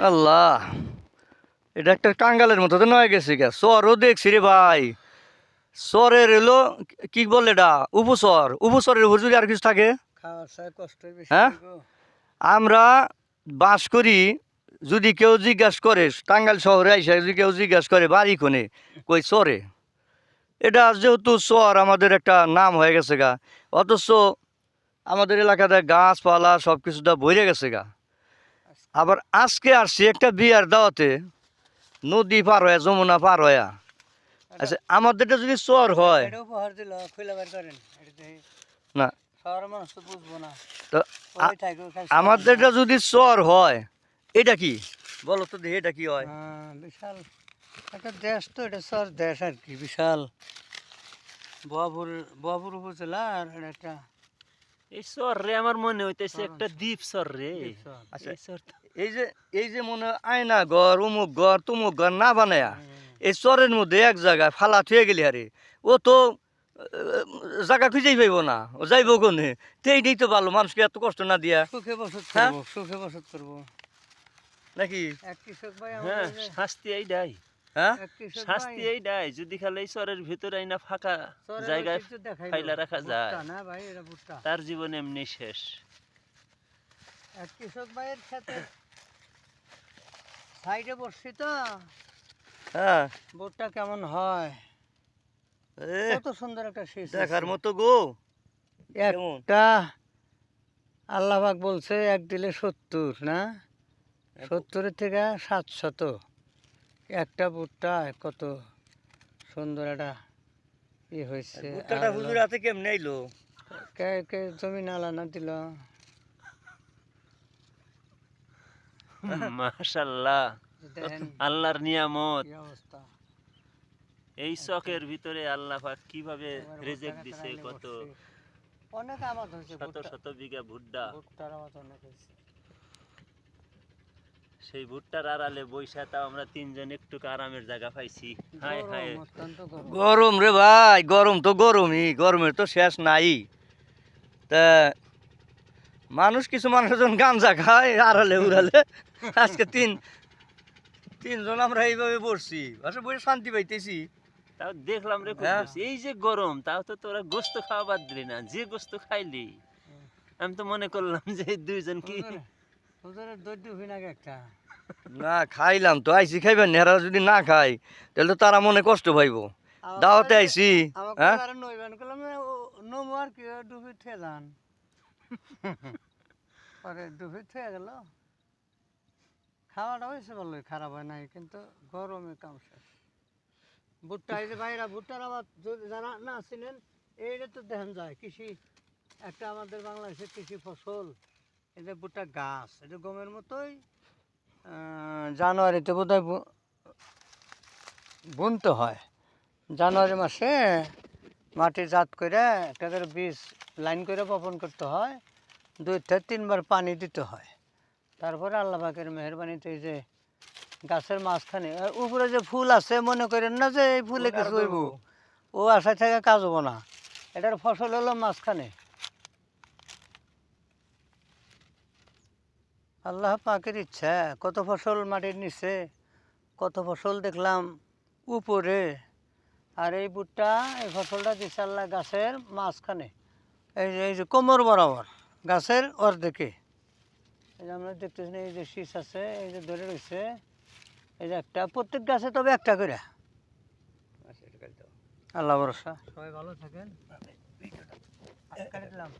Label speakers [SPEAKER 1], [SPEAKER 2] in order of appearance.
[SPEAKER 1] আল্লাহ এটা একটা কাঙ্গালের মতো তো নয় গেছে গা। চরও দেখছি রে ভাই। চরের এলো কি বলে এটা? উপচর উপচরের উপর যদি আর কিছু থাকে? হ্যাঁ? আমরা বাস করি যদি কেউ জিজ্ঞাসা করে টাঙ্গাল শহরে আইসা যদি কেউ জিজ্ঞাসা করে বাড়ি কোনে? কই চরে এটা যেহেতু চর আমাদের একটা নাম হয়ে গেছে গা। অথচ আমাদের এলাকাতে গাছপালা সব কিছুটা ভরে গেছে গা। আবার আজকে আসছি একটা বিয়ার দাওয়াতে। নদী পার হয়ে যমুনা পার হয়ে। আচ্ছা আমাদেরটা যদি চর হয়। না।
[SPEAKER 2] তো
[SPEAKER 1] আমাদেরটা যদি চর হয় এটা কি? বলো তো এটা কি হয়।
[SPEAKER 2] বিশাল। একটা দেশ তো এটা সর দেশ আর কি বিশাল। বহাপুর বহাপুর উপজেলা আর একটা
[SPEAKER 3] এই সর রে আমার মনে হইতেছে একটা দ্বীপ সর রে।
[SPEAKER 2] চর।
[SPEAKER 1] আচ্ছা
[SPEAKER 3] এই
[SPEAKER 1] যে এই যে মনে আয়না ঘর ঘর তুমুক ঘর না বানায়া এই চরের মধ্যে এক জায়গায় ফালা থুয়ে গেলি আরে। ও তো আহ, জায়গা খুঁজেই পাইব না। ও যাইব কোনে? তো এইটাই তো ভালো মানুষকে এত কষ্ট না দিয়া।
[SPEAKER 2] সুখে বসত
[SPEAKER 1] হ্যাঁ?
[SPEAKER 2] করব সুখে বসত করব।
[SPEAKER 1] নাকি?
[SPEAKER 2] এক কৃষক ভাই
[SPEAKER 3] হ্যাঁ শাস্তি এইটাই
[SPEAKER 1] হ্যাঁ?
[SPEAKER 3] শাস্তি এইটাই যদি খালি চরের ভিতরে আইনা ফাঁকা জায়গায় ফাইলা রাখা যায়। তার জীবন এমনি শেষ।
[SPEAKER 2] কৃষক ভাইয়ের সাথে সাইডে বসছি তো।
[SPEAKER 1] হ্যাঁ।
[SPEAKER 2] ভুট্টা কেমন হয়? কত সুন্দর একটা শীষ
[SPEAKER 1] দেখার মতো গো?
[SPEAKER 2] একটা আল্লাহবাক বলছে এক দিলে সত্তর না? সত্তরের থেকে সাতশত। একটা ভুট্টা কত সুন্দর একটা ই হয়েছে।
[SPEAKER 1] ভুট্টাটা হুজুর হাতে কেমনে আইলো?
[SPEAKER 2] কে কে জমি নালা না দিল
[SPEAKER 3] মাশাল্লাহ আল্লাহর নিয়ামত। এই চকের ভিতরে আল্লাহ পাক কীভাবে রেজেক দিছে কত।
[SPEAKER 2] অনেক আবাদ হয়েছে
[SPEAKER 3] শত শত বিঘা ভুট্টা।
[SPEAKER 2] ভুট্টার আবাদ অনেক হয়েছে।
[SPEAKER 3] সেই ভুট্টার আড়ালে বৈশা তাও আমরা তিনজন একটু আরামের জায়গা পাইছি। হায় হায়।
[SPEAKER 2] গরম,
[SPEAKER 1] রে ভাই গরম তো গরমই গরমের তো শেষ নাই। তা মানুষ কিছু মানুষ যখন গাঞ্জা খায় আড়ালে উড়ালে। আজকে তিন তিনজন আমরা এইভাবে বসছি। আসলে বসে শান্তি পাইতেছি।
[SPEAKER 3] তাও দেখলাম রে
[SPEAKER 1] হ্যাঁ।
[SPEAKER 3] এই যে গরম তাও তো তোরা গোস্ত খাওয়া বাদ দিলি না। যে গোস্ত খাইলি আমি তো মনে করলাম যে দুইজন কি
[SPEAKER 2] দৈর্য হইন আগে একটা।
[SPEAKER 1] না খাইলাম তো আইসি খাইবেন নেহারা যদি না খাই তাহলে তো তারা মনে কষ্ট পাইব। দাওয়াতে আইসি হ্যাঁ?
[SPEAKER 2] ডুবি যান। পরে ডুবি গেল। খাওয়াটা হয়েছে ভালোই খারাপ হয় নাই কিন্তু গরমে কাম শেষ। ভুট্টা এই যে ভাইরা ভুট্টার আবার যদি যারা না ছিলেন এইটা তো দেখেন যায় কৃষি একটা আমাদের বাংলাদেশের কৃষি ফসল যে ভুট্টা গাছ এটা গমের মতোই জানুয়ারিতে বোধ হয় বুনতে হয়। জানুয়ারি মাসে মাটি জাত করে একটা করে বীজ লাইন করে বপন করতে হয়। দুই থেকে তিনবার পানি দিতে হয়। তারপরে আল্লাহ পাকের মেহরবানিতে এই যে গাছের মাঝখানে উপরে যে ফুল আছে মনে করেন না যে এই ফুলে কিছু হইব? ও আশা থেকে কাজ হব না। এটার ফসল হলো মাঝখানে। আল্লাহ পাকের ইচ্ছা কত ফসল মাটির নিচে কত ফসল দেখলাম উপরে আর এই বুটটা এই ফসলটা দিচ্ছে আল্লাহ গাছের মাঝখানে। এই যে এই যে কোমর বরাবর গাছের অর্ধেকে। এই যে আমরা দেখতেছি না, এই যে শীষ আছে এই যে ধরে রয়েছে এই যে একটা প্রত্যেক গাছে তবে একটা করে। আল্লাহ ভরসা। সবাই ভালো থাকেন। দিলাম।